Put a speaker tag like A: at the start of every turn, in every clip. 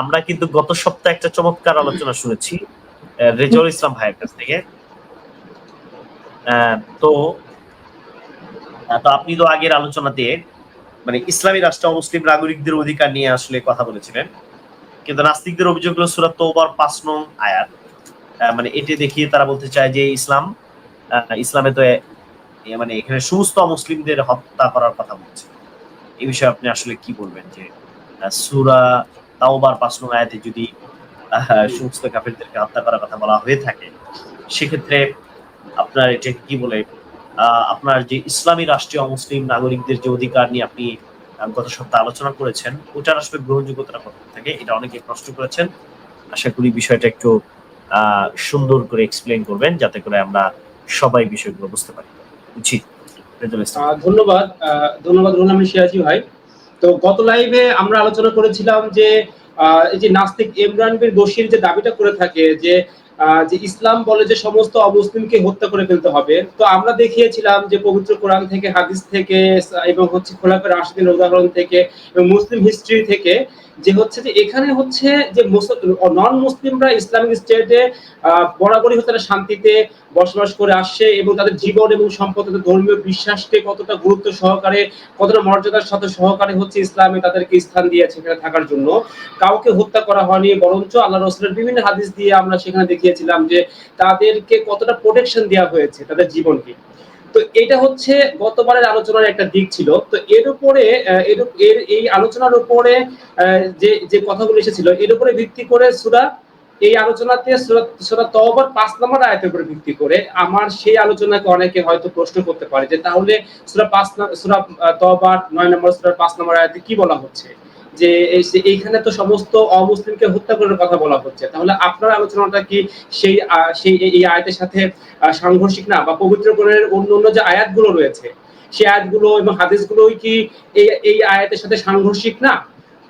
A: আমরা কিন্তু গত সপ্তাহে একটা চমৎকার আলোচনা শুনেছি আহ, রেজাউল ইসলাম ভাইয়ের কাছ থেকে। তো তো আপনি তো আগের আলোচনাতে মানে ইসলামী রাষ্ট্র মুসলিম নাগরিকদের অধিকার নিয়ে আসলে কথা বলেছিলেন। কিন্তু নাস্তিকদের অভিযোগ হলো সুরাত তোবার পাঁচ নং আয়াত। মানে এটি দেখিয়ে তারা বলতে চায় যে ইসলাম ইসলামে তো মানে এখানে সমস্ত মুসলিমদের হত্যা করার কথা বলছে। এই বিষয়ে আপনি আসলে কি বলবেন যে সূরা তাওবার পাঁচ নং আয়াতে যদি সমস্ত কাফেরদেরকে হত্যা করার কথা বলা হয়ে থাকে সেক্ষেত্রে আপনার এটা কি বলে আপনার যে ইসলামী রাষ্ট্রীয় মুসলিম নাগরিকদের যে অধিকার নিয়ে আপনি গত সপ্তাহে আলোচনা করেছেন ওটার আসলে গ্রহণযোগ্যতা কত থাকে এটা অনেকে প্রশ্ন করেছেন। আশা করি বিষয়টা একটু সুন্দর করে এক্সপ্লেন করবেন যাতে করে আমরা সবাই বিষয়গুলো বুঝতে পারি।
B: আহ, ধন্যবাদ ধন্যবাদ আমিন সিরাজি ভাই। তো গত লাইভে আমরা আলোচনা করেছিলাম যে এই যে নাস্তিক ইমরান বীর বশির যে দাবিটা করে থাকে যে যে ইসলাম বলে যে সমস্ত অমুসলিমকে হত্যা করে ফেলতে হবে, তো আমরা দেখিয়েছিলাম যে পবিত্র কোরআন থেকে, হাদিস থেকে, এবং হচ্ছে খোলাফের রাশিদের উদাহরণ থেকে, এবং মুসলিম হিস্ট্রি থেকে যে হচ্ছে যে এখানে হচ্ছে যে নন মুসলিমরা ইসলামিক স্টেটে বরাবরই হচ্ছে শান্তিতে বসবাস করে আসছে এবং তাদের জীবন এবং সম্পদ ধর্মীয় বিশ্বাসকে কতটা গুরুত্ব সহকারে, কতটা মর্যাদার সাথে সহকারে হচ্ছে ইসলামে তাদেরকে স্থান দিয়েছে এখানে থাকার জন্য। কাউকে হত্যা করা হয়নি, বরঞ্চ আল্লাহ রসুলের বিভিন্ন হাদিস দিয়ে আমরা সেখানে দেখিয়েছিলাম যে তাদেরকে কতটা প্রোটেকশন দেওয়া হয়েছে তাদের জীবনকে। তো এটা হচ্ছে গতবারের আলোচনার একটা দিক ছিল। তো এর উপরে এর এই আলোচনার উপরে যে যে কথাগুলো এসেছিল, এর উপরে ভিত্তি করে সুরা, এই আলোচনাতে সুরা- তওবার পাঁচ নম্বর আয়াতের উপরে ভিত্তি করে আমার সেই আলোচনাকে অনেকে হয়তো প্রশ্ন করতে পারে যে তাহলে সুরা পাঁচ সুরা তওবার নয় নম্বর সুরা পাঁচ নম্বর আয়াতে কি বলা হচ্ছে? যে এই- এইখানে তো সমস্ত অমুসলিমকে হত্যা করার কথা বলা হচ্ছে। তাহলে আপনার আলোচনাটা কি সেই সেই, এই- আয়াতের সাথে সাংঘর্ষিক না? বা পবিত্র কোরআনের অন্য অন্য যে আয়াতগুলো রয়েছে, সেই আয়াতগুলো এবং হাদিসগুলোই কি এই এই আয়াতের সাথে সাংঘর্ষিক না?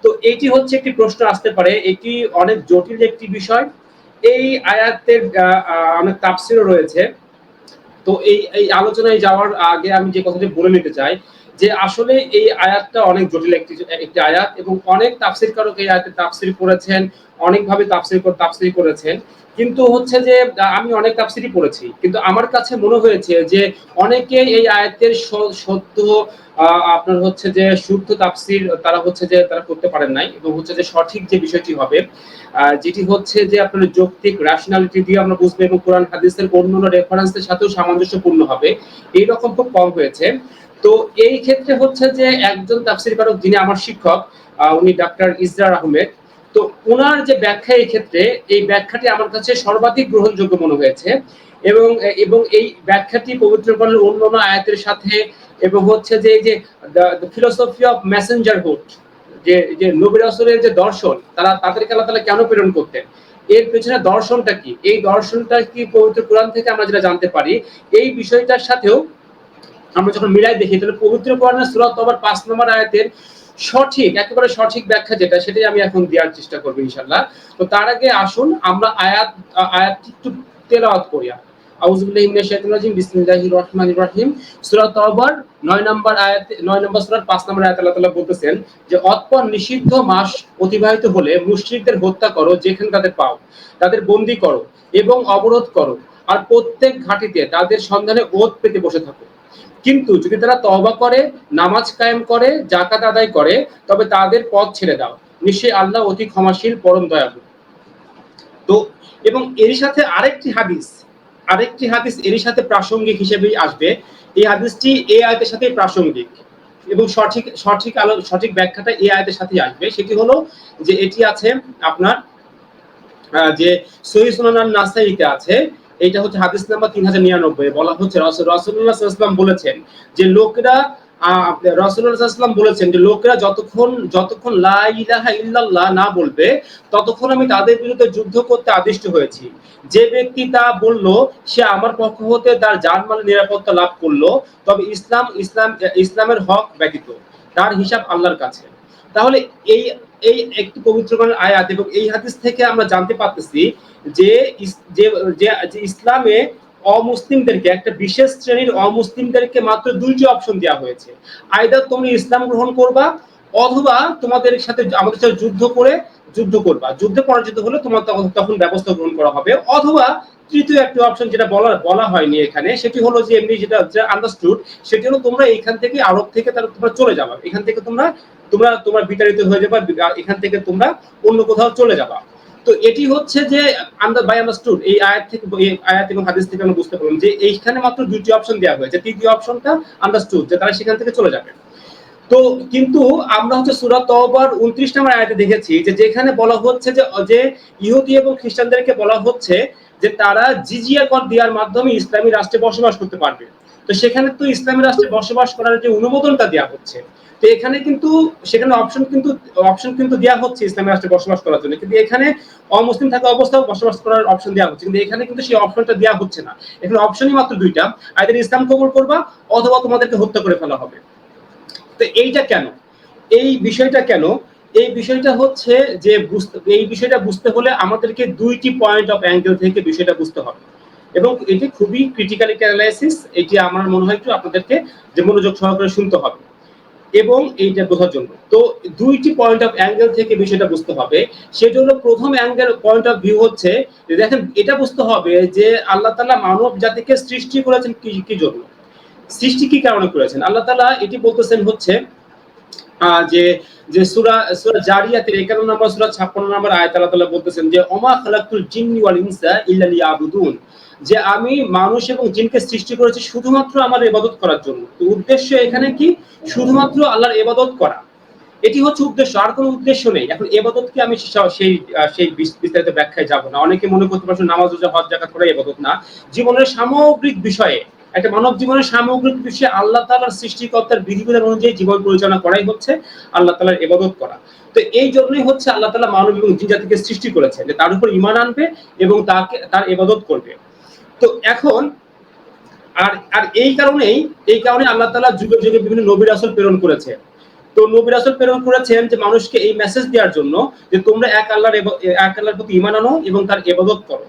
B: তো এটি হচ্ছে একটি প্রশ্ন আসতে পারে, এটি অনেক জটিল একটি বিষয়। এই আয়াতের অনেক তাফসিরও রয়েছে। তো এই এই আলোচনায় যাওয়ার আগে আমি যে কথাটি বলে নিতে চাই যে আসলে এই আয়াতটা অনেক জটিল একটি একটি আয়াত এবং অনেক তাফসির কারক এই আয়াতে তাফসির করেছেন, অনেকভাবে তাফসির তাফসির করেছেন। কিন্তু হচ্ছে যে আমি অনেক তাফসিরই পড়েছি। কিন্তু আমার কাছে মনে হয়েছে যে অনেকে এই আয়াতের স- সত্য আপনার হচ্ছে যে শুদ্ধ তাফসির তারা হচ্ছে যে তারা করতে পারেন নাই এবং হচ্ছে যে সঠিক যে বিষয়টি হবে যেটি হচ্ছে যে আপনার যৌক্তিক র্যাশনালিটি দিয়ে আমরা বুঝব এবং কোরআন, হাদিসের অন্যান্য রেফারেন্সের সাথেও সামঞ্জস্যপূর্ণ হবে। এই রকম খুব কম হয়েছে। তো এই ক্ষেত্রে হচ্ছে যে একজন তাফসির কারক যিনি আমার শিক্ষক উনি ডাক্তার ইসরার আহমেদ, তো ওনার যে ব্যাখ্যা এই ক্ষেত্রে, এই ব্যাখ্যাটি আমার কাছে সর্বাধিক গ্রহণযোগ্য মনে হয়েছে এবং এবং এই ব্যাখ্যাটি পবিত্র অন্য অন্য আয়াতের সাথে এবং হচ্ছে যে যে ফিলোসফি অফ মেসেঞ্জারহুড যে যে নবী রাসূলের যে দর্শন, তারা, তাদেরকে আল্লাহ তাআলা কেন প্রেরণ করতেন? এর পেছনে দর্শনটা কি? এই দর্শনটা কি পবিত্র কোরআন থেকে আমরা যেটা জানতে পারি, এই বিষয়টার সাথেও আমরা যখন মিলাই দেখি, তাহলে পবিত্র কোরআনের সূরা তবার পাঁচ নম্বর আয়াতের সঠিক, একেবারে সঠিক ব্যাখ্যা যেটা, সেটাই আমি এখন দেওয়ার চেষ্টা করব ইনশাল্লাহ তো তার আগে আসুন, আমরা আয়াত আয়াতটি একটু তেলাওয়াত করি। আউযুবিল্লাহি মিনাশ শাইতানির রাজিম, বিসমিল্লাহির রহমানির রহিম। সূরা তওবার 9 নম্বর আয়াত 9 নম্বর সূরার 5 নম্বর আয়াত আল্লাহ বলতেছেন যে, অতঃপর নিষিদ্ধ মাস অতিবাহিত হলে মুশরিকদের হত্যা করো, যেখানে তাদের পাও। তাদের বন্দী করো এবং অবরোধ করো। আর প্রত্যেক ঘাটিতে তাদের সন্ধানে ওত পেতে বসে থাকো। কিন্তু যদি তারা তওবা করে, নামাজ কায়েম করে জাকাত আদায় করে, তবে তাদের পথ ছেড়ে দাও। নিশ্চয়ই আল্লাহ অতি ক্ষমাশীল, পরম দয়ালু। তো, এবং এরই সাথে আরেকটি হাদিস আরেকটি হাদিস এরই সাথে প্রাসঙ্গিক হিসেবেই আসবে। এই হাদিসটি এই আয়াতের সাথে প্রাসঙ্গিক। এবং সঠিক সঠিক আলো, সঠিক ব্যাখ্যাটা এই আয়াতের সাথেই আসবে। সেটি হলো যে এটি আছে আপনার যে সহি সুনান নাসাইতে আছে এটা হচ্ছে হাদিস নাম্বার তিন হাজার নিরানব্বই। বলা হচ্ছে রসুল্লাহ বলেছেন যে লোকেরা রসুল্লাহাম বলেছেন যে লোকেরা যতক্ষণ যতক্ষণ ইল্লাল্লাহ না বলবে, ততক্ষণ আমি তাদের বিরুদ্ধে যুদ্ধ করতে আদিষ্ট হয়েছি। যে ব্যক্তি তা বলল, সে আমার পক্ষ হতে তার জানমালের নিরাপত্তা লাভ করল। তবে ইসলাম ইসলাম, ইসলামের হক ব্যতীত, তার হিসাব আল্লাহর কাছে। তাহলে এই এই একটি পবিত্র কোরআনের আয়াত এবং এই হাদিস থেকে আমরা জানতে পারতেছি যে যে ইসলামে অমুসলিমদেরকে, একটা বিশেষ শ্রেণির অমুসলিমদেরকে মাত্র দুইটি অপশন দেওয়া হয়েছে। আইদার তুমি ইসলাম গ্রহণ করবা অথবা তোমাদের সাথে আমাদের সাথে যুদ্ধ করে যুদ্ধ করবা। যুদ্ধে পরাজিত হলে তোমার তখন ব্যবস্থা গ্রহণ করা হবে। অথবা তৃতীয় একটি অপশন যেটা বলা বলা হয়নি এখানে, সেটি হলো যে এমনি যেটা হচ্ছে আন্ডারস্টুড সেটি হলো তোমরা এখান থেকে আরব থেকে তার তোমরা চলে যাবা। এখান থেকে তোমরা তোমরা তোমরা বিতাড়িত হয়ে যাবা এখান থেকে তোমরা অন্য কোথাও চলে যাবা। তো এটি হচ্ছে যে আন্ডার বাই আন্ডারস্টুড এই আয়াত থেকে আয়াত এবং হাদিস থেকে আমরা বুঝতে পারলাম যে এইখানে মাত্র দুটি অপশন দেওয়া হয়েছে। তৃতীয় অপশনটা আন্ডারস্টুড যে তারা সেখান থেকে চলে যাবে। তো কিন্তু আমরা হচ্ছে সুরা তওবার 29 নম্বর আয়াতে দেখেছি যে যেখানে বলা হচ্ছে যে ইহুদি এবং খ্রিস্টানদেরকে বলা হচ্ছে যে তারা জিজিয়া কর দেওয়ার মাধ্যমে ইসলামী রাষ্ট্রে বসবাস করতে পারবে। তো সেখানে তো ইসলামী রাষ্ট্রে বসবাস করার যে অনুমোদনটা দেওয়া হচ্ছে, তো এখানে কিন্তু, সেখানে অপশন কিন্তু অপশন কিন্তু দেওয়া হচ্ছে ইসলামী রাষ্ট্রে বসবাস করার জন্য। কিন্তু এখানে অমুসলিম থাকা অবস্থাও বসবাস করার অপশন দেওয়া হচ্ছে। কিন্তু এখানে কিন্তু সেই অপশনটা দেওয়া হচ্ছে না। এখানে অপশনই মাত্র দুইটা আইদার ইসলাম কবুল করবা অথবা তোমাদেরকে হত্যা করে ফেলা হবে। তো এইটা কেন? এই বিষয়টা কেন? এই বিষয়টা হচ্ছে যে এই বিষয়টা বুঝতে হলে আমাদেরকে দুইটি পয়েন্ট অফ অ্যাঙ্গেল থেকে বিষয়টা বুঝতে হবে। এবং এটি খুবই ক্রিটিক্যাল অ্যানালাইসিস এটি আমার মনে হয় একটু আপনাদেরকে যে মনোযোগ সহকারে শুনতে হবে এবং এইটা বোঝার জন্য। তো দুইটি পয়েন্ট অফ অ্যাঙ্গেল থেকে বিষয়টা বুঝতে হবে। হলো প্রথম অ্যাঙ্গেল পয়েন্ট অফ ভিউ হচ্ছে দেখেন, এটা বুঝতে হবে যে আল্লাহ তালা মানব জাতিকে সৃষ্টি করেছেন কি কি জন্য? সৃষ্টি কি কারণে করেছেন? আল্লাহ তালা এটি বলতেছেন হচ্ছে যে যে সূরা সূরা জারিয়াতের 51 নম্বর সূরা 56 নম্বর আয়াত আল্লাহ তাআলা বলতেছেন যে, ওমা খালাকতুল জিন্নি ওয়াল ইনসা ইল্লা লিয়াবুদুন। যে আমি মানুষ এবং জিনকে সৃষ্টি করেছি শুধুমাত্র আমার ইবাদত করার জন্য। তো উদ্দেশ্য এখানে কি? শুধুমাত্র আল্লাহর ইবাদত করা। এটি হচ্ছে উদ্দেশ্য, আর কোনো উদ্দেশ্য নেই। এখন এবাদত কি আমি সেই সেই বিস্তারিত ব্যাখ্যায় যাব না। অনেকে মনে করতে পারছেন নামাজ রোজা, হজ জাকাত করা এবাদত না। জীবনের সামগ্রিক বিষয়ে একটা মানব জীবনের সামগ্রিক বিষয়ে আল্লাহ তালার সৃষ্টিকর্তার বিধিবিধান অনুযায়ী জীবন পরিচালনা করাই হচ্ছে আল্লাহ তালার ইবাদত করা। তো এই জন্যই হচ্ছে আল্লাহ তাআলা মানব এবং জিন জাতিকে সৃষ্টি করেছে যে তার উপর ঈমান আনবে এবং তাকে, তার ইবাদত করবে। তো এখন আর আর এই কারণেই, এই কারণে আল্লাহ তাআলা যুগে যুগে বিভিন্ন নবীর আসল প্রেরণ করেছে। তো নবী রাসূল প্রেরণ করেছেন যে মানুষকে এই মেসেজ দেওয়ার জন্য যে তোমরা এক আল্লাহর এক আল্লাহর প্রতি ইমান আনো এবং তার এবাদত করো।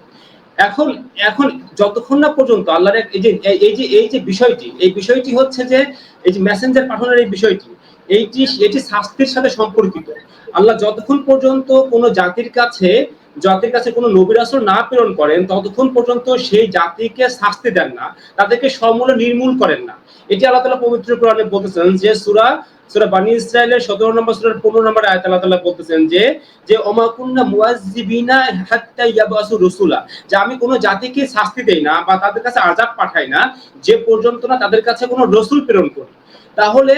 B: এখন এখন যতক্ষণ না পর্যন্ত আল্লাহর এই যে, এই- যে, এই যে বিষয়টি, এই বিষয়টি হচ্ছে যে, এই যে মেসেঞ্জার পাঠানোর এই বিষয়টি, এইটি, এটি শাস্তির সাথে সম্পর্কিত। আল্লাহ যতক্ষণ পর্যন্ত কোনো জাতির কাছে জাতির কাছে কোনো নবীর আসর না প্রেরণ করেন, ততক্ষণ পর্যন্ত সেই জাতিকে শাস্তি দেন না, তাদেরকে সমূলে নির্মূল করেন না। এটি আল্লাহ তাআলা পবিত্র কোরআনে বলতেছেন যে সুরা, সূরা বানি ইসরায়েলের সতেরো নম্বর সূরার 15 নম্বর আয়াত আল্লাহ তাআলা বলতেছেন যে যে ওমা কুন্না মুআজ্জিবিনা হাত্তা ইয়াবাসু রাসূলা, যে আমি কোনো জাতিকে শাস্তি দেই না বা তাদের কাছে আযাব পাঠাই না, যে পর্যন্ত না তাদের কাছে কোনো রসুল প্রেরণ করি। তাহলে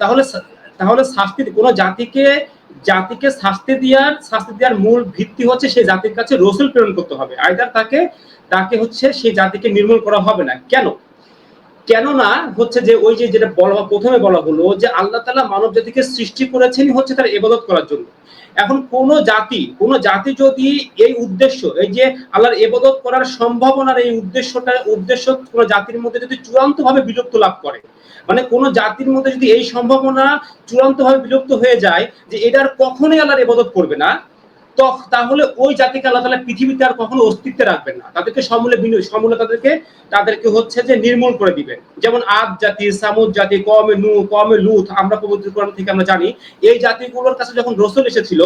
B: তাহলে তাহলে শাস্তি, কোনো জাতিকে জাতিকে শাস্তি দেওয়ার শাস্তি দেওয়ার মূল ভিত্তি হচ্ছে সেই জাতির কাছে রসুল প্রেরণ করতে হবে। আইদার তাকে তাকে হচ্ছে সেই জাতিকে নির্মূল করা হবে না। কেন? কেননা হচ্ছে যে ওই যে যেটা বলা প্রথমে বলা হলো যে আল্লাহ তালা মানব জাতিকে সৃষ্টি করেছেন হচ্ছে তার ইবাদত করার জন্য। এখন কোন জাতি কোন জাতি যদি এই উদ্দেশ্য, এই যে আল্লাহর ইবাদত করার সম্ভাবনার এই উদ্দেশ্যটা, উদ্দেশ্য কোন জাতির মধ্যে যদি চূড়ান্ত ভাবে বিলুপ্ত লাভ করে মানে কোন জাতির মধ্যে যদি এই সম্ভাবনা চূড়ান্ত ভাবে বিলুপ্ত হয়ে যায় যে এটার কখনোই আল্লাহর ইবাদত করবে না তাহলে ওই জাতিকে আল্লাহ তাআলা পৃথিবীতে আর কখনো অস্তিত্বে রাখবেন না। তাদেরকে সমূলে বিনয় সমূলে তাদেরকে তাদেরকে হচ্ছে যে নির্মূল করে দিবেন যেমন আদ জাতি, সামুদ জাতি কমে নু কমে লুত, আমরা পবিত্র কোরআন থেকে আমরা জানি, এই জাতিগুলোর কাছে যখন রসুল এসেছিল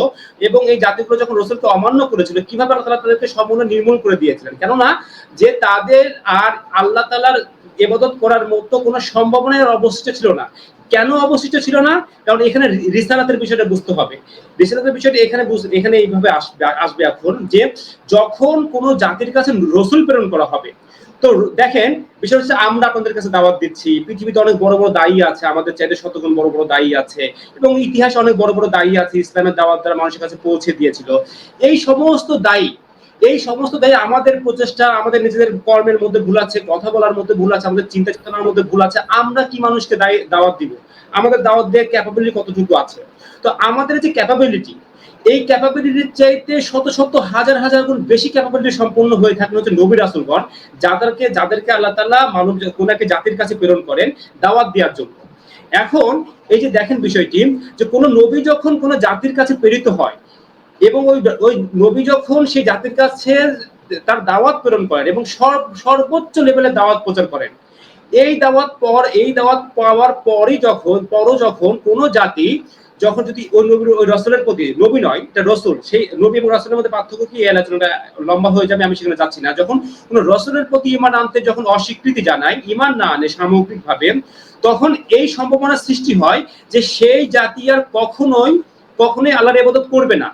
B: এবং এই জাতিগুলো যখন রসুলকে অমান্য করেছিল, কীভাবে আল্লাহ তাআলা তাদেরকে সমূলে নির্মূল করে দিয়েছিলেন? কেননা যে তাদের আর আল্লাহ তাআলার ইবাদত করার মতো কোনো সম্ভাবনাই আর অবশিষ্ট ছিল না। কেন অবশিষ্ট ছিল না? কারণ এখানে রিসালাতের বিষয়টা বুঝতে হবে। রিসালাতের বিষয়টা এখানে এখানে এইভাবে আসবে আসবে এখন যে যখন কোনো জাতির কাছে রসুল প্রেরণ করা হবে, তো দেখেন, বিষয় হচ্ছে আমরা আপনাদের কাছে দাওয়াত দিচ্ছি। পৃথিবীতে অনেক বড় বড় দায়ী আছে, আমাদের চাইতে শতগুণ বড় বড় দায়ী আছে এবং ইতিহাসে অনেক বড় বড় দায়ী আছে, ইসলামের দাওয়াত দ্বারা মানুষের কাছে পৌঁছে দিয়েছিল। এই সমস্ত দায়ী, এই সমস্ত দায়ী আমাদের প্রচেষ্টা, আমাদের নিজেদের কর্মের মধ্যে ভুল আছে, কথা বলার মধ্যে ভুল আছে, আমাদের চিন্তা চেতনার মধ্যে ভুল আছে, আমরা কি মানুষকে দায়ী দাওয়াত দিব? আমাদের দাওয়াত দেওয়ার ক্যাপাবিলিটি কতটুকু আছে? তো আমাদের যে ক্যাপাবিলিটি এই ক্যাপাবিলিটির চাইতে শত শত হাজার হাজার গুণ বেশি ক্যাপাবিলিটি সম্পন্ন হয়ে থাকেন হচ্ছে নবী রাসুলগণ, যাদেরকে যাদেরকে আল্লাহ তাআলা মানব কোন একটা জাতির কাছে প্রেরণ করেন দাওয়াত দেওয়ার জন্য। এখন এই যে দেখেন বিষয়টি, যে কোন নবী যখন কোন জাতির কাছে প্রেরিত হয়, এবং ওই ওই নবী যখন সেই জাতির কাছে তার দাওয়াত প্রেরণ করেন এবং সর্ব- সর্বোচ্চ লেভেলে দাওয়াত প্রচার করেন এই দাওয়াত পর এই দাওয়াত পাওয়ার পরই যখন পরও যখন কোন জাতি যখন যদি ওই নবীর ওই রসুলের প্রতি নবী নয়, এটা রসুল, সেই নবী এবং রসুলের মধ্যে পার্থক্য কি? এই আলোচনাটা লম্বা হয়ে যাবে, আমি সেখানে যাচ্ছি না। যখন কোন রসুলের প্রতি ইমান আনতে যখন অস্বীকৃতি জানায় ইমান না আনে সামগ্রিকভাবে, তখন এই সম্ভাবনা সৃষ্টি হয় যে সেই জাতি আর কখনোই কখনোই আল্লাহর ইবাদত করবে না।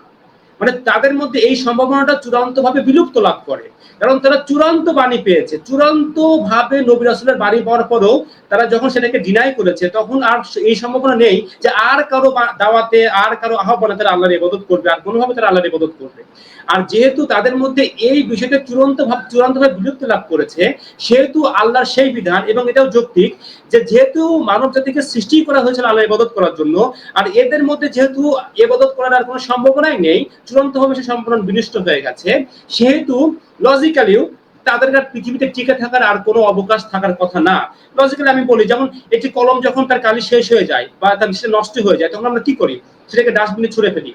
B: মানে তাদের মধ্যে এই সম্ভাবনাটা চূড়ান্ত ভাবে বিলুপ্ত লাভ করে। কারণ তারা চূড়ান্ত বাণী পেয়েছে। চূড়ান্ত ভাবে নবী রাসুলের বাণী পাওয়ার পরেও তারা যখন সেটাকে ডিনাই করেছে, তখন আর এই সম্ভাবনা নেই যে আর কারও দাওয়াতে আর কারও আহ্বানে তারা আল্লাহর ইবাদত করবে, আর কোনোভাবে তারা আল্লাহর ইবাদত করবে। আর যেহেতু তাদের মধ্যে এই বিষয়টা চূড়ান্ত ভাব চূড়ান্ত ভাবে বিলুপ্ত লাভ করেছে, সেহেতু আল্লাহর সেই বিধান এবং এটাও যৌক্তিক যে যেহেতু মানব জাতিকে সৃষ্টি করা হয়েছিল আল্লাহ ইবাদত করার জন্য, আর এদের মধ্যে যেহেতু ইবাদত করার আর কোনো সম্ভাবনাই নেই চূড়ান্ত ভাবে সে সম্পূর্ণ বিনষ্ট হয়ে গেছে। সেহেতু লজিক্যালিও তাদের আর পৃথিবীতে টিকে থাকার আর কোনো অবকাশ থাকার কথা না। লজিক্যালি আমি বলি, যেমন একটি কলম যখন তার কালি শেষ হয়ে যায় বা তার নষ্ট হয়ে যায়, তখন আমরা কি করি? সেটাকে ডাস্টবিনে ছুড়ে ফেলি।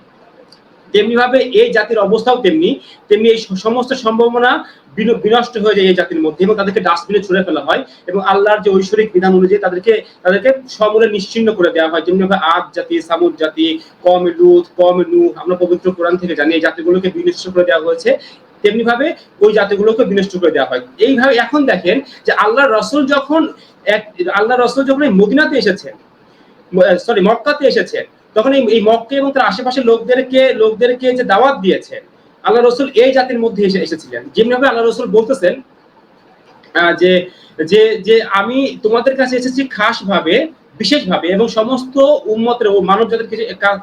B: তেমনি ভাবে এই জাতির অবস্থাও তেমনি তেমনি এই সমস্ত সম্ভাবনা বিন- বিনষ্ট হয়ে যায় এই জাতির মধ্যে এবং তাদেরকে ডাস্টবিনে ছুড়ে ফেলা হয় এবং আল্লাহর যে ঐশ্বরিক বিধান অনুযায়ী তাদেরকে তাদেরকে সমূলে নিশ্চিন্ন করে দেওয়া হয়। যেমনি ভাবে আদ জাতি, সামুদ জাতি, কম লুত, কম নু আমরা পবিত্র কোরআন থেকে জানি এই জাতিগুলোকে বিনষ্ট করে দেওয়া হয়েছে। তেমনি ভাবে ওই জাতিগুলোকে বিনষ্ট করে দেওয়া হয়। এইভাবে এখন দেখেন যে আল্লাহ রসুল যখন এক আল্লাহ রসুল যখন মদিনাতে এসেছেন সরি মক্কাতে এসেছেন তখন এই মক্কা এবং তার আশেপাশের লোকদেরকে লোকদেরকে যে দাওয়াত দিয়েছেন, আল্লাহ রসুল এই জাতির মধ্যে এসে এসেছিলেন। যেমনিভাবে আল্লাহ রসুল বলতেছেন যে যে যে আমি তোমাদের কাছে এসেছি খাস ভাবে বিশেষ ভাবে এবং সমস্ত উম্মতের ও মানব জাতির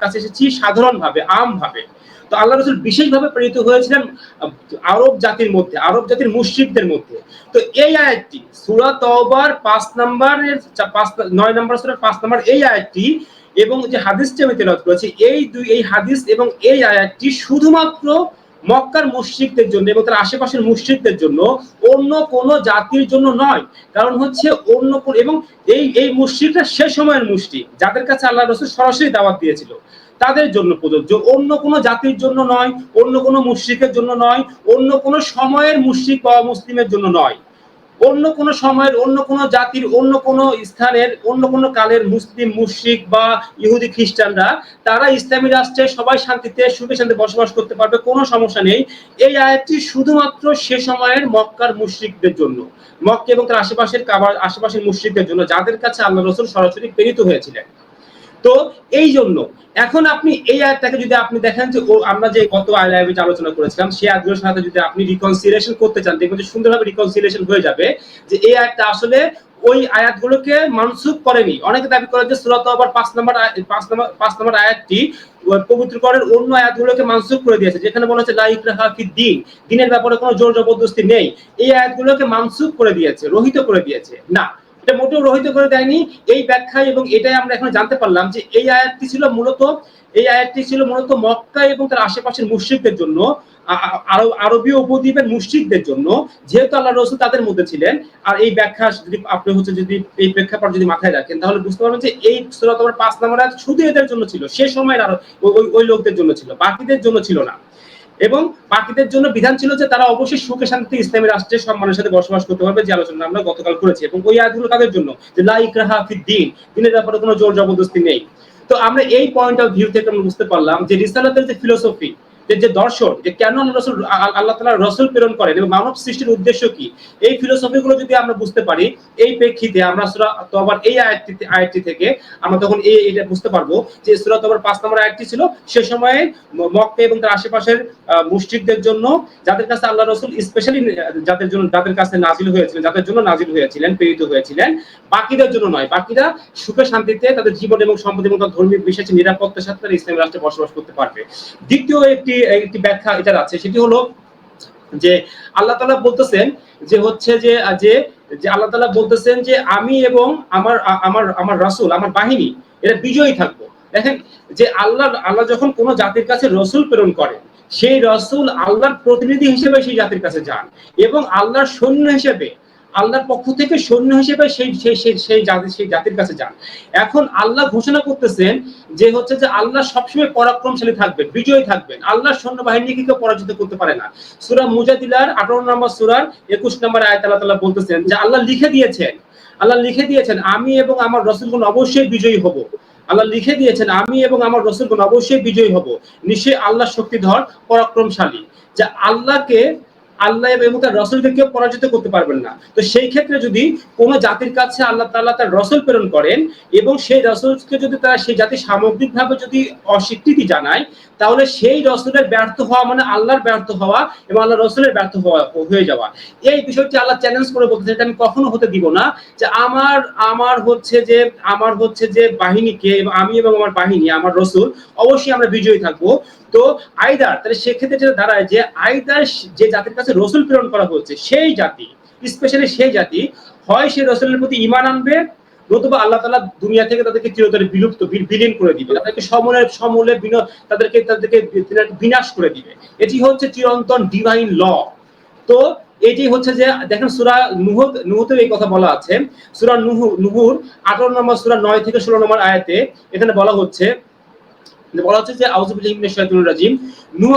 B: কাছে- এসেছি সাধারণ ভাবে আম ভাবে তো আল্লাহ রসুল বিশেষভাবে প্রেরিত হয়েছিলেন আরব জাতির মধ্যে, আরব জাতির মুশ্রিকদের মধ্যে। তো এই আয়াতটি, সূরা তওবার পাঁচ নাম্বারের পাঁচ নয় নম্বর সূরার পাঁচ নাম্বার এই আয়াতটি এবং যে হাদিসটি আমি তেলাওয়াত করেছি, এই দুই, এই হাদিস এবং এই আয়াতটি শুধুমাত্র মক্কার মুশরিকদের জন্য এবং তার আশেপাশের মুশরিকদের জন্য অন্য কোন জাতির জন্য নয়। কারণ হচ্ছে অন্য কোন, এবং এই এই মুশরিকটা সে সময়ের মুশরিক, যাদের কাছে আল্লাহ রসুল সরাসরি দাওয়াত দিয়েছিল, তাদের জন্য প্রযোজ্য। অন্য কোনো জাতির জন্য নয়, অন্য কোনো মুশরিকের জন্য নয়, অন্য কোনো সময়ের মুশরিক বা মুসলিমের জন্য নয়। অন্য কোন সময়ের, অন্য কোন জাতির, অন্য কোন স্থানের, অন্য কোন কালের মুসলিম, মুশরিক বা ইহুদি খ্রিস্টানরা, তারা ইসলামী রাষ্ট্রে সবাই শান্তিতে, সুখে শান্তি বসবাস করতে পারবে, কোনো সমস্যা নেই। এই আয়াতটি শুধুমাত্র সে সময়ের মক্কার মুশরিকদের জন্য। মক্কা এবং তার আশেপাশের কাবার আশেপাশের মুশরিকদের জন্য, যাদের কাছে আল্লাহ রসুল সরাসরি প্রেরিত হয়েছিলেন। তো এই জন্য এখন আপনি এই আয়াতটাকে যদি আপনি দেখেন যে ও আমরা যে গত আয়াতে আলোচনা করেছিলাম, সেই আয়াতগুলোর সাথে যদি আপনি রিকনসিলিয়েশন করতে চান, দেখবেন যে সুন্দরভাবে রিকনসিলিয়েশন হয়ে যাবে যে এই আয়াতটা আসলে ওই আয়াতগুলোকে মানসুখ করেনি। অনেকে দাবি করে যে সুরাত আবার পাঁচ নম্বর পাঁচ নম্বর পাঁচ নম্বর আয়াতটি ওই পবিত্র করের অন্য আয়াতগুলোকে মানসুখ করে দিয়েছে, যেখানে বলা হচ্ছে লাইক রাহা ফি দিন দিনের ব্যাপারে কোনো জোর জবরদস্তি নেই। এই আয়াতগুলোকে মানসুখ করে দিয়েছে, রহিত করে দিয়েছে। না এটা মোটেও রহিত করে দেয়নি। এই ব্যাখ্যায় এবং এটাই আমরা এখন জানতে পারলাম যে এই আয়াতটি ছিল মূলত, এই আয়াতটি ছিল মূলত মক্কা এবং তার আশেপাশের মুশরিকদের জন্য আরবীয় উপদ্বীপের মুশরিকদের জন্য, যেহেতু আল্লাহ রসুল তাদের মধ্যে ছিলেন। আর এই ব্যাখ্যা যদি আপনি হচ্ছে যদি এই প্রেক্ষাপট যদি মাথায় রাখেন, তাহলে বুঝতে পারবেন যে এই সুরা তোমার পাঁচ নম্বর শুধু এদের জন্য ছিল, সে সময়ের আরও ওই- ওই লোকদের জন্য ছিল, বাকিদের জন্য ছিল না। এবং বাকিদের জন্য বিধান ছিল যে তারা অবশ্যই সুখে শান্তি ইসলামী রাষ্ট্রের সম্মানের সাথে বসবাস করতে পারবে, যে আলোচনা আমরা গতকাল করেছি। এবং ওই আয়াতগুলো তাদের জন্য? যে লাইক রাহাফি দিন, দিনের ব্যাপারে কোনো জোর জবরদস্তি নেই। তো আমরা এই পয়েন্ট অফ ভিউ থেকে আমরা বুঝতে পারলাম যে রিসালাতের যে ফিলোসফি যে দর্শন, যে কেন রসুল আল্লাহ তালা রসুল প্রেরণ করেন এবং মানব সৃষ্টির উদ্দেশ্য কি? এই ফিলোসফি গুলো যদি আমরা বুঝতে পারি, এই প্রেক্ষিতে আমরা সুরা তবার এই আয়াতটি আয়াতটি থেকে আমরা তখন এই এটা বুঝতে পারব যে, সুরা তবার পাঁচ নম্বর আয়াতটি ছিল সে সময়ে মক্কা এবং তার আশেপাশের মুশরিকদের জন্য যাদের কাছে আল্লাহ রসুল স্পেশালি যাদের জন্য, যাদের কাছে নাজিল হয়েছিলেন, যাদের জন্য নাজিল হয়েছিলেন, প্রেরিত হয়েছিলেন, বাকিদের জন্য নয়। বাকিরা সুখে শান্তিতে তাদের জীবন এবং সম্পদ এবং তাদের ধর্মীয় বিশ্বাসে নিরাপত্তার সাথে তারা ইসলামী রাষ্ট্রে বসবাস করতে পারবে। দ্বিতীয় একটি একটি একটি ব্যাখ্যা এটার আছে। সেটি হলো যে আল্লাহ তালা বলতেছেন যে হচ্ছে যে যে যে আল্লাহ তালা বলতেছেন যে আমি এবং আমার আমার আমার রাসূল, আমার বাহিনী এটা বিজয়ী থাকব। দেখেন যে আল্লাহ আল্লাহ যখন কোন জাতির কাছে রসুল প্রেরণ করেন, সেই রসুল আল্লাহর প্রতিনিধি হিসেবে সেই জাতির কাছে যান এবং আল্লাহর সৈন্য হিসেবে আল্লাহর পক্ষ থেকে সৈন্য হিসেবে সেই সেই সেই জাতি সেই জাতির কাছে যান। এখন আল্লাহ ঘোষণা করতেছেন যে হচ্ছে যে আল্লাহ সবসময় পরাক্রমশালী থাকবেন, বিজয়ী থাকবেন। আল্লাহ সৈন্যবাহিনীকে কেউ পরাজিত করতে পারে না। সূরা মুজাদিলার 18 নম্বর সূরার 21 নম্বর আয়াত আল্লাহ তাআলা বলতেছেন যে আল্লাহ লিখে দিয়েছেন, আল্লাহ লিখে দিয়েছেন, আমি এবং আমার রাসূলগণ অবশ্যই বিজয়ী হব। আল্লাহ লিখে দিয়েছেন, আমি এবং আমার রসুলগণ অবশ্যই বিজয়ী হব। নিশ্চয়ই আল্লাহ শক্তিধর, পরাক্রমশালী। যে আল্লাহকে আল্লাহ এবং তার রসুলকে কেউ পরাজিত করতে পারবেন না। তো সেই ক্ষেত্রে যদি কোনো জাতির কাছে আল্লাহ তাআলা তার রসুল প্রেরণ করেন এবং সেই রসুলকে যদি তারা সেই জাতি সামগ্রিকভাবে যদি অস্বীকৃতি জানায়, তাহলে সেই রসুলের ব্যর্থ হওয়া মানে আল্লাহর ব্যর্থ হওয়া এবং আল্লাহ রসুলের ব্যর্থ হওয়া হয়ে যাওয়া। এই বিষয়টি আল্লাহ চ্যালেঞ্জ করে বলতে এটা আমি কখনো হতে দিব না যে আমার আমার হচ্ছে যে, আমার হচ্ছে যে বাহিনীকে আমি এবং আমার বাহিনী, আমার রসুল, অবশ্যই আমরা বিজয়ী থাকব। তো আইদার, তাহলে সেক্ষেত্রে যেটা দাঁড়ায় যে আইদার যে জাতির কাছে রসুল প্রেরণ করা হচ্ছে সেই জাতি স্পেশালি সেই জাতি, হয় সে রসুলের প্রতি ইমান আনবে, নতুবা আল্লাহ তালা দুনিয়া থেকে তাদেরকে চিরতরে বিলুপ্ত বিলীন করে দিবে। তাদেরকে সমূলে সমূলে তাদেরকে তাদেরকে বিনাশ করে দিবে। এটি হচ্ছে চিরন্তন ডিভাইন ল তো এটি হচ্ছে যে, দেখেন সুরা নুহুদ নুহুতের এই কথা বলা আছে। সুরা নুহু নুহুর আঠারো নম্বর সুরা নয় থেকে ষোলো নম্বর আয়াতে এখানে বলা হচ্ছে বলা হচ্ছে যে রাজিম, নূহ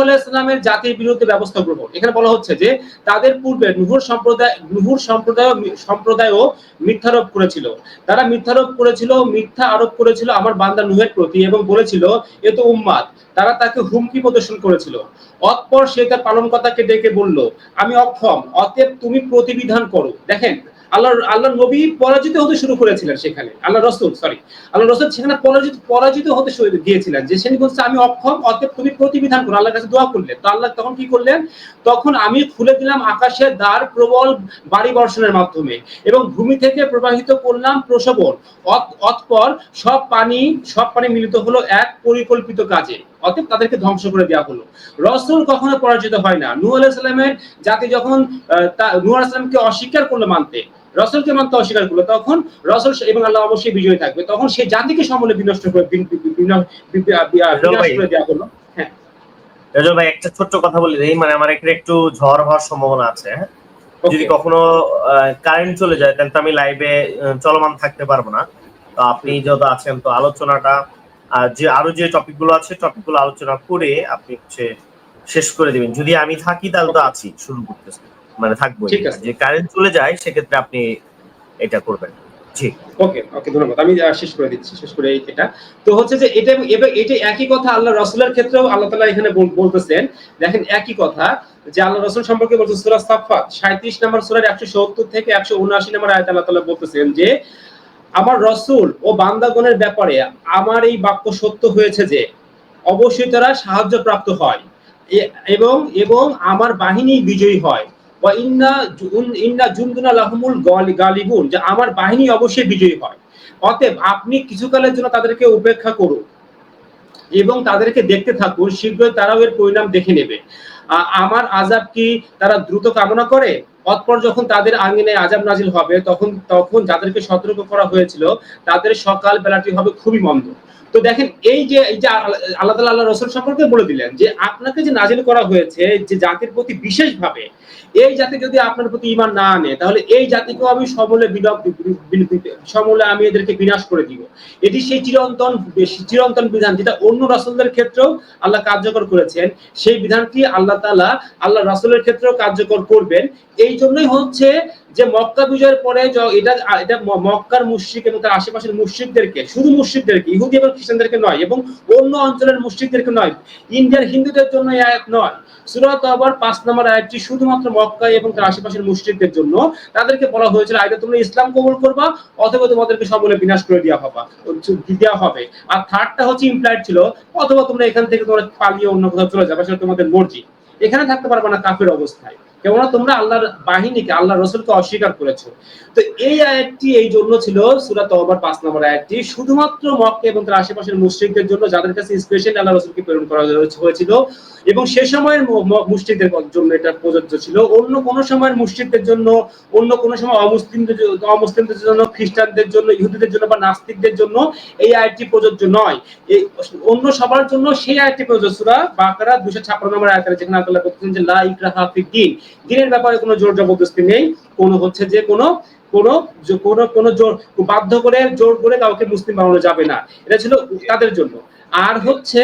B: জাতির বিরুদ্ধে ব্যবস্থা গ্রহণ। এখানে বলা হচ্ছে যে, তাদের পূর্বে নুহুর সম্প্রদায় নুহুর সম্প্রদায় সম্প্রদায়ও মিথ্যারোপ করেছিল। তারা মিথ্যারোপ করেছিল, মিথ্যা আরোপ করেছিল আমার বান্দা নুহের প্রতি এবং বলেছিল, এ তো উম্মাদ। তারা তাকে হুমকি প্রদর্শন করেছিল। অতপর সে তার পালনকর্তাকে ডেকে বলল, আমি অক্ষম, অতএব তুমি প্রতিবিধান করো। দেখেন আল্লাহ আল্লাহ নবী পরাজিত হতে শুরু করেছিলেন সেখানে। আল্লাহ রসুল সরি আল্লাহ রসুল সেখানে পরাজিত পরাজিত হতে গিয়েছিলেন। যে সে বলছে, আমি অক্ষম, অতএব তুমি প্রতিবিধান করো, আল্লাহর কাছে দোয়া করলেন তো আল্লাহ তখন কি করলেন? তখন আমি খুলে দিলাম আকাশের দ্বার প্রবল বাড়ি বর্ষণের মাধ্যমে এবং ভূমি থেকে প্রবাহিত করলাম প্রসবন অত- অতঃপর সব পানি সব পানি মিলিত হলো এক পরিকল্পিত কাজে। অতএব তাদেরকে ধ্বংস করে দেওয়া হলো। রসুল কখনো পরাজিত হয় না। নূহ আলাইহিস সালামের জাতি যখন তা- নূহ অস্বীকার করল মানতে রসুলকে মানতে অস্বীকার করল তখন রসুল এবং আল্লাহ অবশ্যই বিজয়ী থাকবে। তখন সেই জাতিকে সমূলে বিনষ্ট করে দেওয়া হলো। হ্যাঁ।
A: ভাই একটা ছোট্ট কথা বলি দেই মানে আমার এখানে একটু ঝড় হওয়ার সম্ভাবনা আছে হ্যাঁ? যদি. কখনো কারেন্ট চলে যায় তাহলে তো আমি লাইভে চলমান থাকতে পারব না। তো আপনি যত আছেন তো আলোচনাটা যে আরও যে টপিকগুলো আছে টপিকগুলো আলোচনা করে আপনি হচ্ছে শেষ করে দিবেন। যদি আমি থাকি তাহলে তো আছি শুরু করতেছি। মানে থাকব যে কারেন্ট চলে যায় সেক্ষেত্রে আপনি এটা করবেন। জি।
B: ওকে ওকে ধন্যবাদ। আমি শেষ করে দিচ্ছি শেষ করে এটা। তো হচ্ছে যে এটা এটা একই কথা আল্লাহ রসুলের ক্ষেত্রেও আল্লাহ তালা এখানে বলতেছেন। দেখেন একই কথা যে আল্লাহ রসুল সম্পর্কে বলছেন সুরা সাফাত সাঁত্রিশ নম্বর সুরার একশো সত্তর থেকে একশো উনআশি নম্বর আয়াত আল্লাহ তালা বলতেছেন যে আমার রসুল ও বান্দাগণের ব্যাপারে আমার এই বাক্য সত্য হয়েছে যে অবশ্যই তারা সাহায্য প্রাপ্ত হয় এবং এবং আমার বাহিনী বিজয়ী হয়। ইন্না ইন্না লাহুমুল গালিবুন, যে আমার বাহিনী অবশ্যই বিজয়ী হয়। অতএব আপনি কিছুকালের জন্য তাদেরকে উপেক্ষা করুন এবং তাদেরকে দেখতে থাকুন, শীঘ্রই তারাও এর পরিণাম দেখে নেবে। আমার আজাব কি তারা দ্রুত কামনা করে? অতপর যখন তাদের আঙ্গিনে আজাব নাজিল হবে, তখন তখন যাদেরকে সতর্ক করা হয়েছিল, তাদের সকাল বেলাটি হবে খুবই মন্দ। তো দেখেন, এই যে আল্লাহ আল্লাহ রসুল সম্পর্কে বলে দিলেন যে, আপনাকে যে নাজিল করা হয়েছে যে জাতির প্রতি বিশেষভাবে, এই জাতি যদি আপনার প্রতি ইমান না আনে, তাহলে এই জাতিকেও আমি সমূলে সমূলে আমি এদেরকে বিনাশ করে দিব। এটি সেই চিরন্তন চিরন্তন বিধান যেটা অন্য রাসুলদের ক্ষেত্রেও আল্লাহ কার্যকর করেছেন। সেই বিধানটি আল্লাহ তাআলা, আল্লাহ রাসূলের ক্ষেত্রেও কার্যকর করবেন। এই জন্যই হচ্ছে যে মক্কা বিজয়ের পরে এটা এটা মক্কার মুশরিক এবং তার আশেপাশের মুশরিকদেরকে, শুধু মুশরিকদেরকে, ইহুদি এবং খ্রিস্টানদেরকে নয়, এবং অন্য অঞ্চলের মুশরিকদেরকে নয়, ইন্ডিয়ার হিন্দুদের জন্য আয়াত নয়। তাওবার পাঁচ নম্বর আয়াতটি শুধুমাত্র মক্কা এবং তার আশেপাশের মুশরিকদের জন্য, তাদেরকে বলা হয়েছিল আইদা তোমরা ইসলাম কবুল করবা, অথবা তোমাদেরকে সকলে বিনাশ করে দেওয়া হবে দেওয়া হবে। আর থার্ডটা হচ্ছে ইমপ্লয়েড ছিল, অথবা তোমরা এখান থেকে তোমরা পালিয়ে অন্য কোথাও চলে যাবে, সেটা তোমাদের মর্জি। এখানে থাকতে পারবে না কাফের অবস্থায়। কেননা তোমরা আল্লাহর বাহিনীকে আল্লাহ রসুলকে অস্বীকার করেছ। তো এই আয়াতটি এই জন্য ছিল, সুরা তওবার পাঁচ নম্বর আয়াতটি, শুধুমাত্র মক্কা এবং তার আশেপাশের মুশরিকদের জন্য যাদের কাছে স্পেশাল আল্লাহ রসুলকে প্রেরণ করা হয়েছিল, এবং সে সময়ের ম- ম- জন্য এটা প্রযোজ্য ছিল। অন্য কোন সময়ের মুশরিকদের জন্য, অন্য কোন সময় অমুসলিমদের অমুসলিমদের জন্য, খ্রিস্টানদের জন্য, ইহুদিদের জন্য বা নাস্তিকদের জন্য এই আয়াতটি প্রযোজ্য নয়। এই অন্য সবার জন্য সেই আয়াতটি প্রযোজ্য। সূরা বাকারা 256 নম্বর আয়াতে যেখানে আল্লাহ বলতেছেন যে, লা ইকরাহা ফিদ দ্বীনের ব্যাপারে কোনো জোর জবরদস্তি নেই, কোনো হচ্ছে যে কোনো কোনো কোনো কোনো জোর, বাধ্য করে, জোর করে কাউকে মুসলিম বানানো যাবে না। এটা ছিল তাদের জন্য। আর হচ্ছে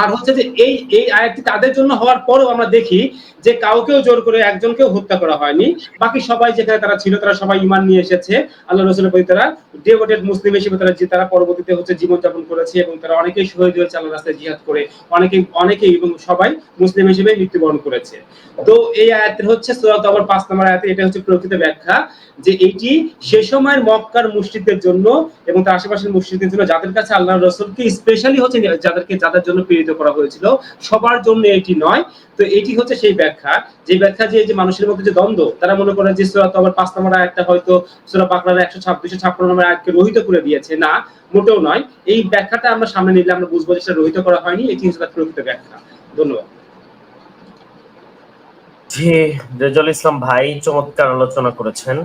B: আর হচ্ছে যে এই এই আয়াতটি তাদের জন্য হওয়ার পরেও আমরা দেখি যে কাউকেও জোর করে একজনকেও হত্যা করা হয়নি। বাকি সবাই যেখানে তারা ছিল, তারা সবাই ইমান নিয়ে এসেছে। আল্লাহ রসুলের প্রতি তারা ডেভোটেড মুসলিম হিসেবে তারা যে, তারা পরবর্তীতে হচ্ছে জীবনযাপন করেছে এবং তারা অনেকেই শহীদ হয়েছে আল্লাহ রাস্তায় জিহাদ করে, অনেকেই অনেকেই এবং সবাই মুসলিম হিসেবে মৃত্যুবরণ করেছে। তো এই আয়াতের হচ্ছে সুরাত আবার পাঁচ নম্বর আয়াতে, এটা হচ্ছে প্রকৃত ব্যাখ্যা যে এটি সে সময়ের মক্কার মুসজিদদের জন্য এবং তার আশেপাশের মুসজিদদের জন্য যাদের কাছে আল্লাহ রসুলকে স্পেশালি হচ্ছে যাদেরকে, যাদের জন্য প্রেরিত করা হয়েছিল। সবার জন্য এটি নয়। তো এটি হচ্ছে সেই ব্যাখ্যা। যে ব্যাখ্যা যে মানুষের মধ্যে যে দ্বন্দ্ব, তারা মনে করে যে সুরাত আবার পাঁচ নম্বর আয়াতটা হয়তো সুরা বাকরার একশো ছাব্বিশশো ছাপ্পান্ন নম্বর আয়াতকে রহিত করে দিয়েছে। না, মোটেও নয়। এই ব্যাখ্যাটা আমরা সামনে নিলে আমরা বুঝব যে সেটা রহিত করা হয়নি। এটি হচ্ছে প্রকৃত ব্যাখ্যা। ধন্যবাদ।
A: জি রেজাল ইসলাম ভাই চমৎকার আলোচনা করেছেন।